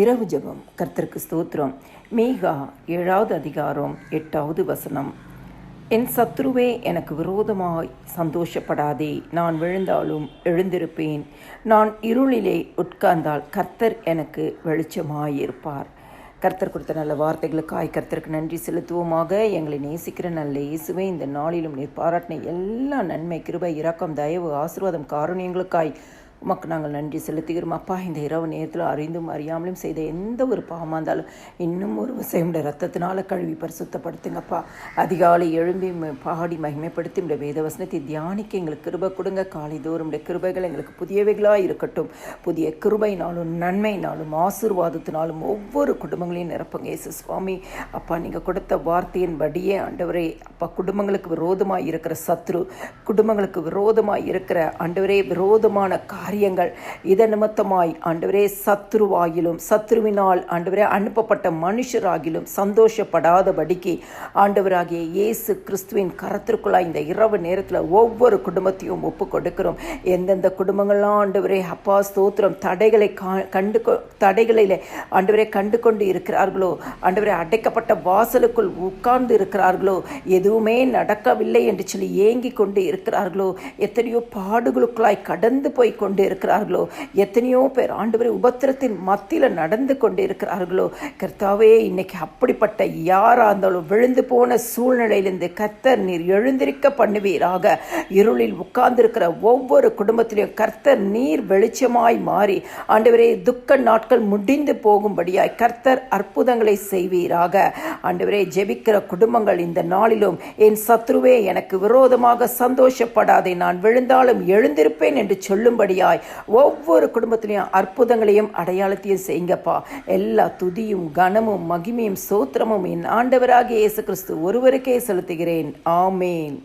இரவு ஜபம். கர்த்தருக்கு ஸ்தோத்திரம். மீகா ஏழாவது அதிகாரம் எட்டாவது வசனம். என் சத்ருவே எனக்கு விரோதமாய் சந்தோஷப்படாதே. நான் விழுந்தாலும் எழுந்திருப்பேன். நான் இருளிலே உட்கார்ந்தால் கர்த்தர் எனக்கு வெளிச்சமாயிருப்பார். கர்த்தர் கொடுத்த நல்ல வார்த்தைகளுக்காய் கர்த்தருக்கு நன்றி செலுத்துவோமாக. எங்களை நேசிக்கிற நல்ல இயேசுவே இந்த நாளிலும் நீர் பாராட்டின எல்லா நன்மை கிருபை இரக்கம் தயவு ஆசீர்வாதம் காரணியங்களுக்காய் உமக்கு நாங்கள் நன்றி செலுத்துகிறோம். அப்பா இந்த இரவு நேரத்தில் அறிந்தும் அறியாமலும் செய்த எந்த ஒரு பாவமாக இருந்தாலும் இன்னும் ஒரு விசையுடைய ரத்தத்தினால கழுவி பரிசுத்தப்படுத்துங்கப்பா அதிகாலை எழும்பி ம- பாடி மகிமைப்படுத்தி இந்த வேத வசனத்தை தியானிக்க எங்களுக்கு கிருபை கொடுங்க. காலை தோறும் இந்த கிருபைகள் எங்களுக்கு புதியவைகளாக இருக்கட்டும். புதிய கிருபைனாலும் நன்மைனாலும் ஆசீர்வாதத்தினாலும் ஒவ்வொரு குடும்பங்களையும் நிரப்புங்க. இயேசு சுவாமி அப்பா நீங்கள் கொடுத்த வார்த்தையின் படியே ஆண்டவரே அப்பா குடும்பங்களுக்கு விரோதமாக இருக்கிற சத்ரு குடும்பங்களுக்கு விரோதமாக இருக்கிற ஆண்டவரே விரோதமான காரியங்கள். இதன் நிமித்தமாய் ஆண்டவரே சத்ருவாயிலும் சத்ருவினால் ஆண்டவரே அனுப்பப்பட்ட மனுஷராகிலும் சந்தோஷப்படாதபடிக்கு ஆண்டவராகிய இயேசு கிறிஸ்துவின் கரத்திற்குள்ளாய் இந்த இரவு நேரத்தில் ஒவ்வொரு குடும்பத்தையும் ஒப்பு கொடுக்கிறோம். எந்தெந்த குடும்பங்கள்லாம் ஆண்டவரே அப்பா ஸ்தோத்திரம் தடைகளை கண்டு கொ- தடைகளில் ஆண்டவரே கண்டு கொண்டு இருக்கிறார்களோ ஆண்டவரே அடைக்கப்பட்ட வாசலுக்குள் உட்கார்ந்து இருக்கிறார்களோ எதுவுமே நடக்கவில்லை என்று சொல்லி ஏங்கி கொண்டு இருக்கிறார்களோ எத்தனையோ பாடுகளுக்குள்ளாய் கடந்து போய் கொண்டு கொண்டு இருக்கிறார்களோ எத்தனையோ பேர் ஆண்டவரை உபத்திரத்தின் மத்தியில் நடந்து கொண்டு இருக்கிறார்களோ கர்த்தாவே இன்னைக்கு அப்படிப்பட்ட யாராக இருந்தாலும் விழுந்து போன சூழ்நிலையிலிருந்து கர்த்தர் நீர் எழுந்திருக்க பண்ணுவீராக. இருளில் உட்கார்ந்திருக்கிற ஒவ்வொரு குடும்பத்திலையும் கர்த்தர் நீர் வெளிச்சமாய் மாறி ஆண்டவரே துக்க நாட்கள் முடிந்து போகும்படியாய் கர்த்தர் அற்புதங்களை செய்வீராக. ஆண்டவரே ஜெபிக்கிற குடும்பங்கள் இந்த நாளிலும் என் சத்ருவே எனக்கு விரோதமாக சந்தோஷப்படாதே நான் விழுந்தாலும் எழுந்திருப்பேன் என்று சொல்லும்படியாய் ஒவ்வொரு குடும்பத்திலையும் அற்புதங்களையும் அடையாளத்தையும் செய்யுங்கப்பா. எல்லா துதியும் கனமும் மகிமையும் சோத்திரமும் என் ஆண்டவராகிய இயேசு கிறிஸ்து ஒருவருக்கே செலுத்துகிறேன். ஆமேன்.